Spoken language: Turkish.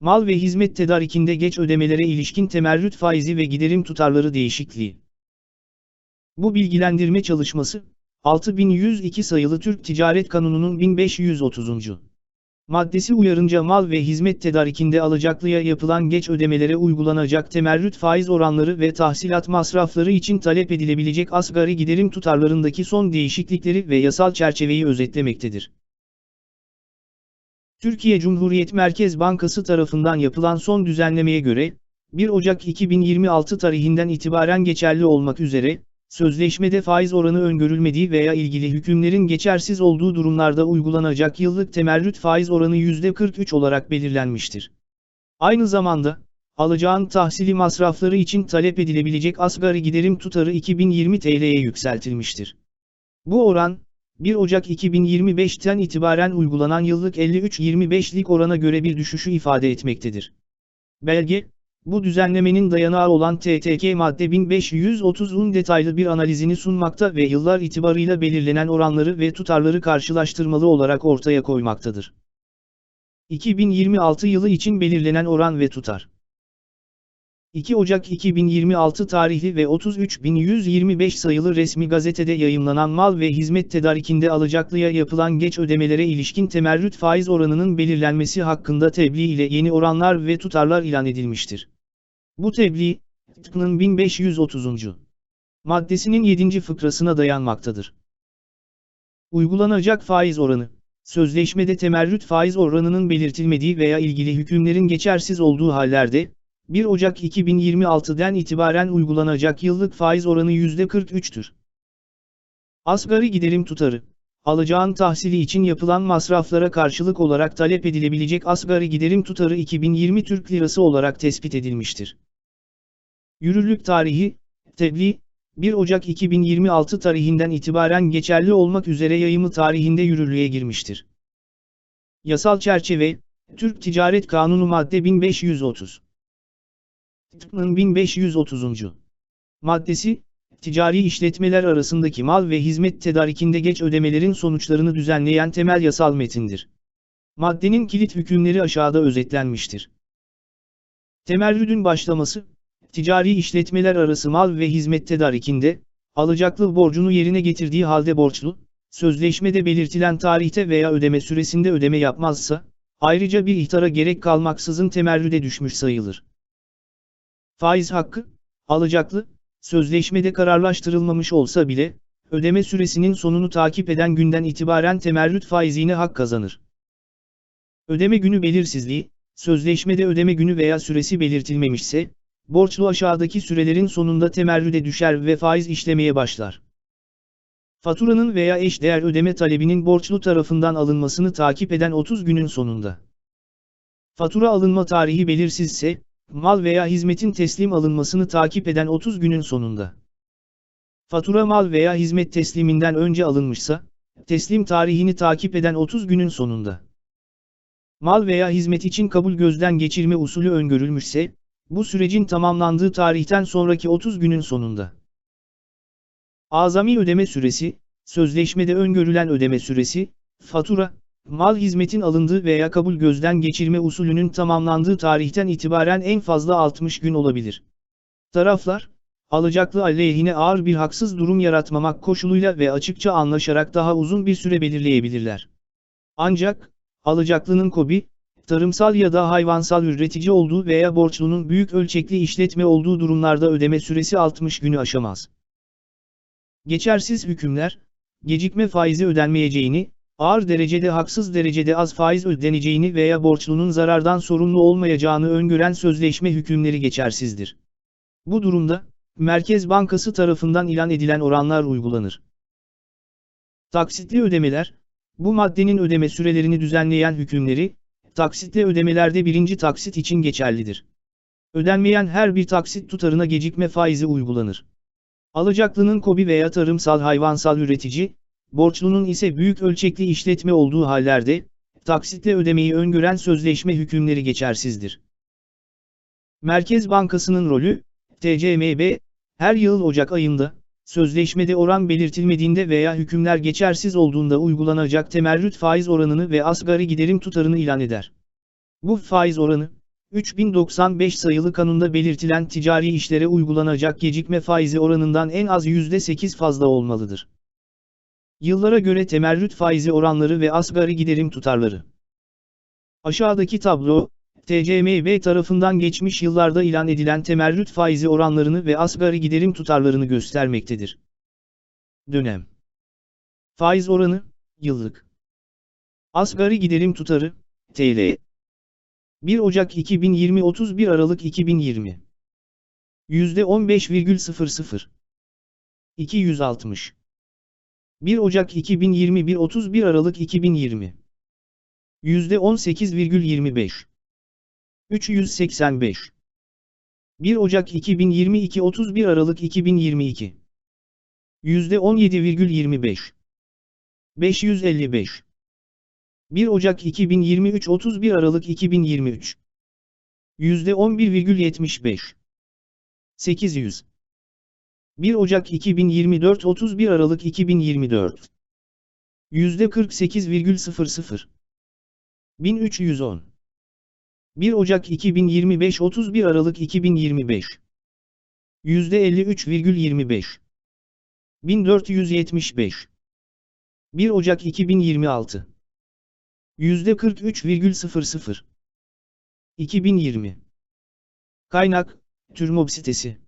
Mal ve hizmet tedarikinde geç ödemelere ilişkin temerrüt faizi ve giderim tutarları değişikliği. Bu bilgilendirme çalışması, 6102 sayılı Türk Ticaret Kanunu'nun 1530. Maddesi uyarınca mal ve hizmet tedarikinde alacaklıya yapılan geç ödemelere uygulanacak temerrüt faiz oranları ve tahsilat masrafları için talep edilebilecek asgari giderim tutarlarındaki son değişiklikleri ve yasal çerçeveyi özetlemektedir. Türkiye Cumhuriyet Merkez Bankası tarafından yapılan son düzenlemeye göre, 1 Ocak 2026 tarihinden itibaren geçerli olmak üzere, sözleşmede faiz oranı öngörülmediği veya ilgili hükümlerin geçersiz olduğu durumlarda uygulanacak yıllık temerrüt faiz oranı %43 olarak belirlenmiştir. Aynı zamanda, alacağın tahsili masrafları için talep edilebilecek asgari giderim tutarı 2020 TL'ye yükseltilmiştir. Bu oran, 1 Ocak 2025'ten itibaren uygulanan yıllık 53-25'lik orana göre bir düşüşü ifade etmektedir. Belge, bu düzenlemenin dayanağı olan TTK madde 1530'un detaylı bir analizini sunmakta ve yıllar itibarıyla belirlenen oranları ve tutarları karşılaştırmalı olarak ortaya koymaktadır. 2026 yılı için belirlenen oran ve tutar 2 Ocak 2026 tarihli ve 33.125 sayılı resmi gazetede yayımlanan mal ve hizmet tedarikinde alacaklıya yapılan geç ödemelere ilişkin temerrüt faiz oranının belirlenmesi hakkında tebliğ ile yeni oranlar ve tutarlar ilan edilmiştir. Bu tebliğ, tıpkının 1530. maddesinin 7. fıkrasına dayanmaktadır. Uygulanacak faiz oranı, sözleşmede temerrüt faiz oranının belirtilmediği veya ilgili hükümlerin geçersiz olduğu hallerde, 1 Ocak 2026'den itibaren uygulanacak yıllık faiz oranı %43'tür. Asgari giderim tutarı, alacağın tahsili için yapılan masraflara karşılık olarak talep edilebilecek asgari giderim tutarı 2020 Türk Lirası olarak tespit edilmiştir. Yürürlük tarihi, tebliğ, 1 Ocak 2026 tarihinden itibaren geçerli olmak üzere yayımı tarihinde yürürlüğe girmiştir. Yasal çerçeve, Türk Ticaret Kanunu madde 1530. Tıpkının 1530. Maddesi, ticari işletmeler arasındaki mal ve hizmet tedarikinde geç ödemelerin sonuçlarını düzenleyen temel yasal metindir. Maddenin kilit hükümleri aşağıda özetlenmiştir. Temerrüdün başlaması, ticari işletmeler arası mal ve hizmet tedarikinde, alacaklı borcunu yerine getirdiği halde borçlu, sözleşmede belirtilen tarihte veya ödeme süresinde ödeme yapmazsa, ayrıca bir ihtara gerek kalmaksızın temerrüde düşmüş sayılır. Faiz hakkı, alacaklı, sözleşmede kararlaştırılmamış olsa bile, ödeme süresinin sonunu takip eden günden itibaren temerrüt faizine hak kazanır. Ödeme günü belirsizliği, sözleşmede ödeme günü veya süresi belirtilmemişse, borçlu aşağıdaki sürelerin sonunda temerrüde düşer ve faiz işlemeye başlar. Faturanın veya eşdeğer ödeme talebinin borçlu tarafından alınmasını takip eden 30 günün sonunda. Fatura alınma tarihi belirsizse, mal veya hizmetin teslim alınmasını takip eden 30 günün sonunda. Fatura mal veya hizmet tesliminden önce alınmışsa, teslim tarihini takip eden 30 günün sonunda. Mal veya hizmet için kabul gözden geçirme usulü öngörülmüşse, bu sürecin tamamlandığı tarihten sonraki 30 günün sonunda. Azami ödeme süresi, sözleşmede öngörülen ödeme süresi, fatura, mal hizmetin alındığı veya kabul gözden geçirme usulünün tamamlandığı tarihten itibaren en fazla 60 gün olabilir. Taraflar, alacaklı aleyhine ağır bir haksız durum yaratmamak koşuluyla ve açıkça anlaşarak daha uzun bir süre belirleyebilirler. Ancak, alacaklının kobi, tarımsal ya da hayvansal üretici olduğu veya borçlunun büyük ölçekli işletme olduğu durumlarda ödeme süresi 60 günü aşamaz. Geçersiz hükümler, gecikme faizi ödenmeyeceğini, ağır derecede haksız derecede az faiz ödeneceğini veya borçlunun zarardan sorumlu olmayacağını öngören sözleşme hükümleri geçersizdir. Bu durumda, Merkez Bankası tarafından ilan edilen oranlar uygulanır. Taksitli ödemeler, bu maddenin ödeme sürelerini düzenleyen hükümleri, taksitli ödemelerde birinci taksit için geçerlidir. Ödenmeyen her bir taksit tutarına gecikme faizi uygulanır. Alacaklının kobi veya tarımsal hayvansal üretici, borçlunun ise büyük ölçekli işletme olduğu hallerde, taksitle ödemeyi öngören sözleşme hükümleri geçersizdir. Merkez Bankası'nın rolü, TCMB, her yıl Ocak ayında, sözleşmede oran belirtilmediğinde veya hükümler geçersiz olduğunda uygulanacak temerrüt faiz oranını ve asgari giderim tutarını ilan eder. Bu faiz oranı, 3095 sayılı kanunda belirtilen ticari işlere uygulanacak gecikme faizi oranından en az %8 fazla olmalıdır. Yıllara göre temerrüt faizi oranları ve asgari giderim tutarları. Aşağıdaki tablo, TCMB tarafından geçmiş yıllarda ilan edilen temerrüt faizi oranlarını ve asgari giderim tutarlarını göstermektedir. Dönem Faiz oranı, yıllık. Asgari giderim tutarı, TL. 1 Ocak 2020 31 Aralık 2020 %15,00 260 1 Ocak 2021 31 Aralık 2020 %18,25 385 1 Ocak 2022 31 Aralık 2022 %17,25 555 1 Ocak 2023 31 Aralık 2023 %11,75 800 1 Ocak 2024 31 Aralık 2024 %48,00 1310 1 Ocak 2025 31 Aralık 2025 %53,25 1475 1 Ocak 2026 %43,00 2020 Kaynak, Türmob sitesi